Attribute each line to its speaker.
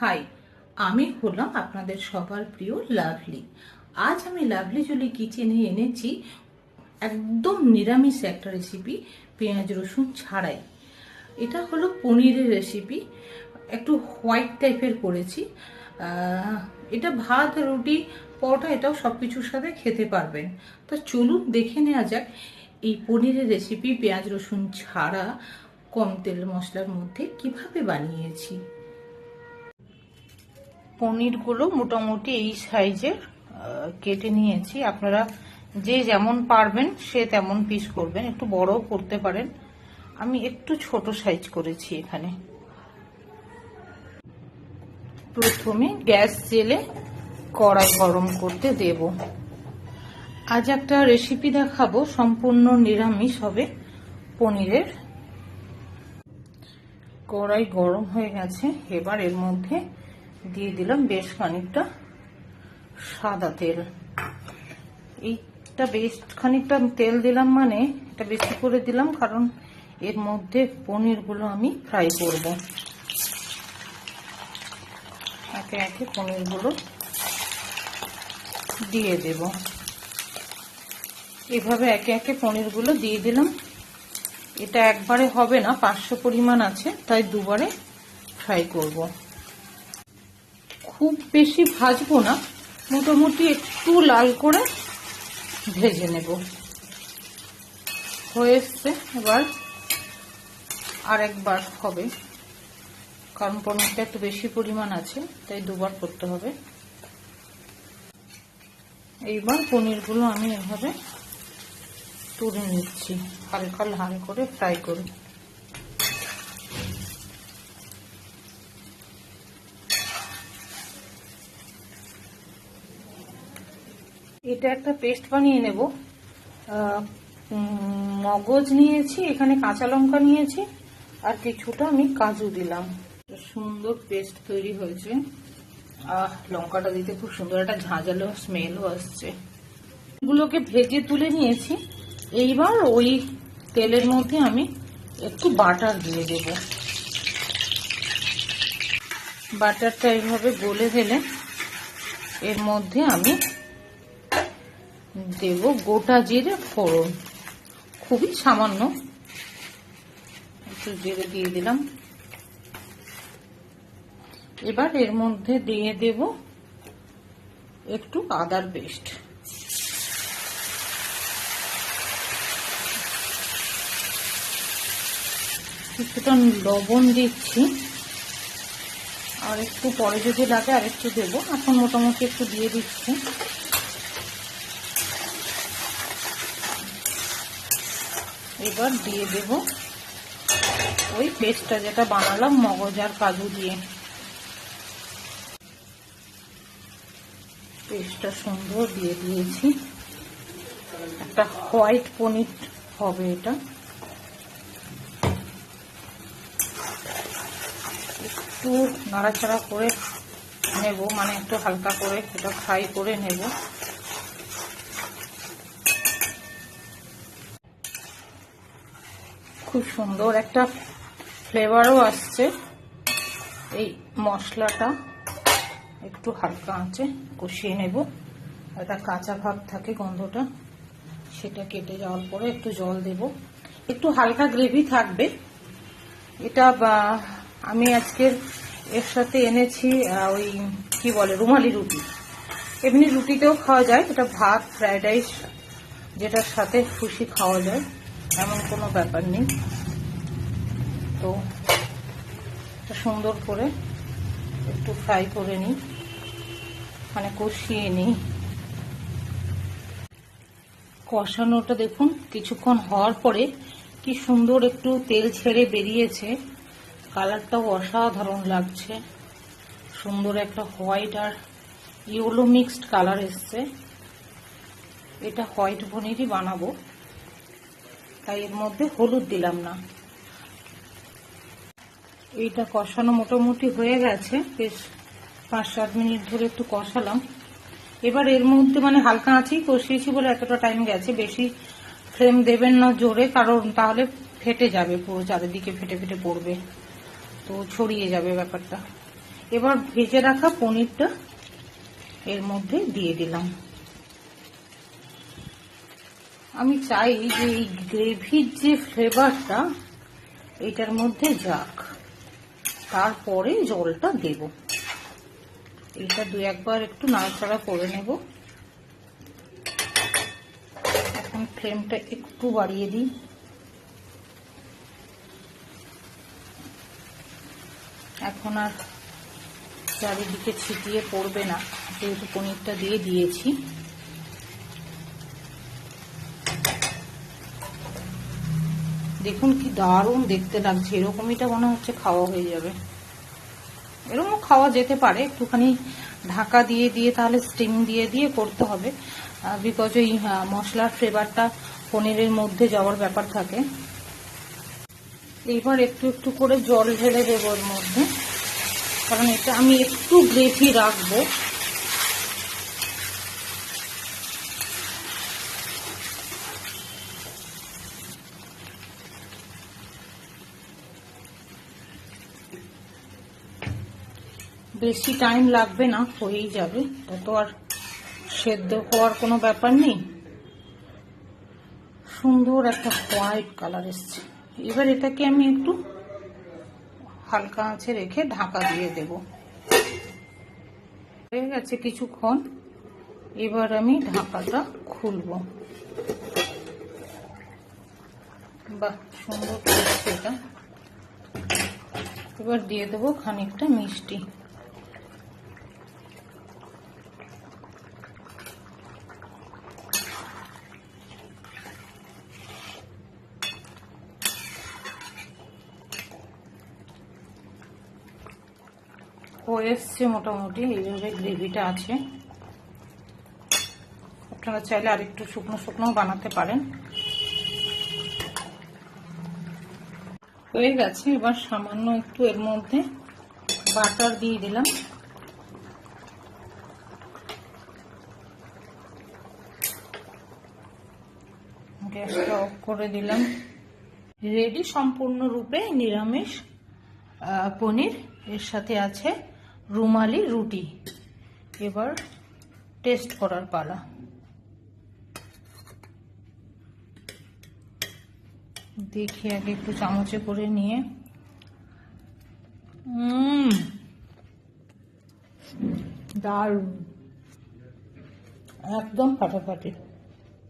Speaker 1: High, আমি হলাম আপনাদের সবার প্রিয় লাভলি। আজ আমি লাভলি জুলি কিচেনে এনেছি একদম নিরামিষ একটা রেসিপি পেঁয়াজ রসুন ছাড়াই। এটা হলো পনিরের রেসিপি একটু হোয়াইট টাইপের করেছি। এটা ভাত, রুটি, পরোটা, এটাও সব কিছুর সাথে খেতে পারবেন। তা চলুন দেখে নেওয়া যাক, এই পনিরের রেসিপি পেঁয়াজ রসুন ছাড়া, কম তেল মশলার মধ্যে কীভাবে বানিয়েছি। পনিরগুলো মোটামুটি এই সাইজের কেটে নিয়েছি। আপনারা যে যেমন পারবেন সে তেমন পিস করবেন। একটু বড়ও করতে পারেন। আমি একটু ছোট সাইজ করেছি এখানে। প্রথমে গ্যাস জেলে কড়াই গরম করতে দেব। আজ একটা রেসিপি দেখাবো, সম্পূর্ণ নিরামিষ হবে পনিরের। কড়াই গরম হয়ে গেছে। এবার এর মধ্যে দিয়ে দিলাম বেশ খানিকটা সাদা তেল। এইটা বেশ খানিকটা তেল দিলাম মানে এটা বেশি করে দিলাম কারণ এর মধ্যে পনিরগুলো আমি ফ্রাই করব। একে একে পনিরগুলো দিয়ে দেব। এভাবে একে একে পনিরগুলো দিয়ে দিলাম। এটা একবারে হবে না পাঁচশো পরিমাণ আছে, তাই দুবারে ফ্রাই করব। খুব বেশি ভাজবো না, মোটামুটি একটু লাল করে ভেজে নেব। হয়ে এসছে এবার আর একবার হবে, কারণ পনিরটা একটু বেশি পরিমাণ আছে, তাই দুবার করতে হবে। এইবার পনিরগুলো আমি এভাবে তুলে নিচ্ছি, হালকা লাল করে ফ্রাই করে এটা একটা পেস্ট বানিয়ে নেব। মগজ নিয়েছি, এখানে কাঁচা লঙ্কা নিয়েছি, আর কিছুটা আমি কাজু দিলাম। সুন্দর পেস্ট তৈরি হয়েছে। আহ, লঙ্কাটা দিতে খুব সুন্দর, একটা ঝাঁঝালো স্মেলও আসছে। গুলোকে ভেজে তুলে নিয়েছি। এইবার ওই তেলের মধ্যে আমি একটু বাটার দিয়ে দেব। বাটারটা এইভাবে গলে দিলে এর মধ্যে আমি দেব গোটা জিরে ফোড়ন। খুবই সামান্য। একটু জিরে দিয়ে দিলাম। এবার এর মধ্যে দিয়ে দেব একটু আদার পেস্ট। কিছুটা লবণ দিচ্ছি। আর একটু পরে যদি লাগে আর একটু দেবো। এখন মোটামুটি একটু দিয়ে দিচ্ছি। এবার দিয়ে দেব ওই পেস্টটা যেটা বানালাম, মগজ আর কাজু দিয়ে। পেস্টটা সুন্দর দিয়ে দিয়েছি। একটা হোয়াইট পনির হবে এটা। একটু নাড়াচাড়া করে নেব মানে একটু হালকা করে এটা ফ্রাই করে নেব। খুব সুন্দর একটা ফ্লেভারও আসছে। এই মশলাটা একটু হালকা আঁচে কষিয়ে নেব। একটা কাঁচা ভাব থাকে গন্ধটা, সেটা কেটে যাওয়ার পরে একটু জল দেব। একটু হালকা গ্রেভি থাকবে। এটা আমি আজকের এর সাথে এনেছি ওই কি বলে, রুমালি রুটি। এমনি রুটিতেও খাওয়া যায়, এটা ভাত ফ্রাইড রাইস যেটার সাথে খুশি খাওয়া যায়। এমন কোনো ব্যাপার নেই। তো সুন্দর করে একটু ফ্রাই করে নিই। মানে কষিয়ে নিই। কষানোটা দেখুন কিছুক্ষণ হওয়ার পরে কি সুন্দর একটু তেল ছেড়ে বেরিয়েছে। কালারটাও অসাধারণ লাগছে। সুন্দর একটা হোয়াইট আর ইয়েলো মিক্সড কালার এসছে। এটা হোয়াইট পনিরই বানাবো। তাই এর মধ্যে হলুদ দিলাম না। এইটা কষানো মোটামুটি হয়ে গেছে। বেশ পাঁচ সাত মিনিট ধরে একটু কষালাম। এবার এর মধ্যে মানে হালকা আঁচেই কষিয়েছি বলে এতটা টাইম গেছে। বেশি ফ্লেম দেবেন না জোরে, কারণ তাহলে ফেটে যাবে পুরো, চারিদিকে ফেটে ফেটে পড়বে। তো ছড়িয়ে যাবে ব্যাপারটা। এবার ভেজে রাখা পনিরটা এর মধ্যে দিয়ে দিলাম। আমি চাই যে এই গ্রেভির যে ফ্লেভারটা এটার মধ্যে যাক। তারপরে জলটা দেব। এটা দু একবার একটু নাড়াচাড়া করে নেব। এখন ফ্লেমটা একটু বাড়িয়ে দিই। এখন আর চারিদিকে ছিটিয়ে পড়বে না, যেহেতু পনিরটা দিয়ে দিয়েছি। দেখুন কি দারুণ দেখতে লাগছে। এরকমইটা মনে হচ্ছে খাওয়া হয়ে যাবে। এরকমও খাওয়া যেতে পারে। একটুখানি ঢাকা দিয়ে দিয়ে তাহলে স্টিম দিয়ে দিয়ে করতে হবে। বিকজ ওই মশলার ফ্লেভারটা পনিরের মধ্যে যাওয়ার ব্যাপার থাকে। এইবার একটু একটু করে জল ঢেলে দেবো ওর মধ্যে। কারণ এটা আমি একটু গ্রেভি রাখব। বেশি টাইম লাগবে না, হয়েই যাবে। তত আর সেদ্ধ হওয়ার কোনো ব্যাপার নেই। সুন্দর একটা হোয়াইট কালার এসছে। এবার এটাকে আমি একটু হালকা আঁচে রেখে ঢাকা দিয়ে দেব। হয়ে গেছে কিছুক্ষণ। এবার আমি ঢাকাটা খুলবো। বাহ, সুন্দর এটা। এবার দিয়ে দেবো খানিকটা মিষ্টি। হয়ে এসছে মোটামুটি এইভাবে গ্রেভিটা আছে। আপনারা চাইলে আরেকটু শুকনো শুকনো বানাতে পারেন। হয়ে গেছে, এবার সামান্য একটু এর মধ্যে বাটার দিয়ে দিলাম। গ্যাসটা অফ করে দিলাম। রেডি সম্পূর্ণরূপে নিরামিষ পনির এর সাথে আছে। রুমালি রুটি। এবার টেস্ট করার পালা। দেখি আগে একটু চামচে করে নিয়ে। দারুণ। একদম ফাটাফাটি।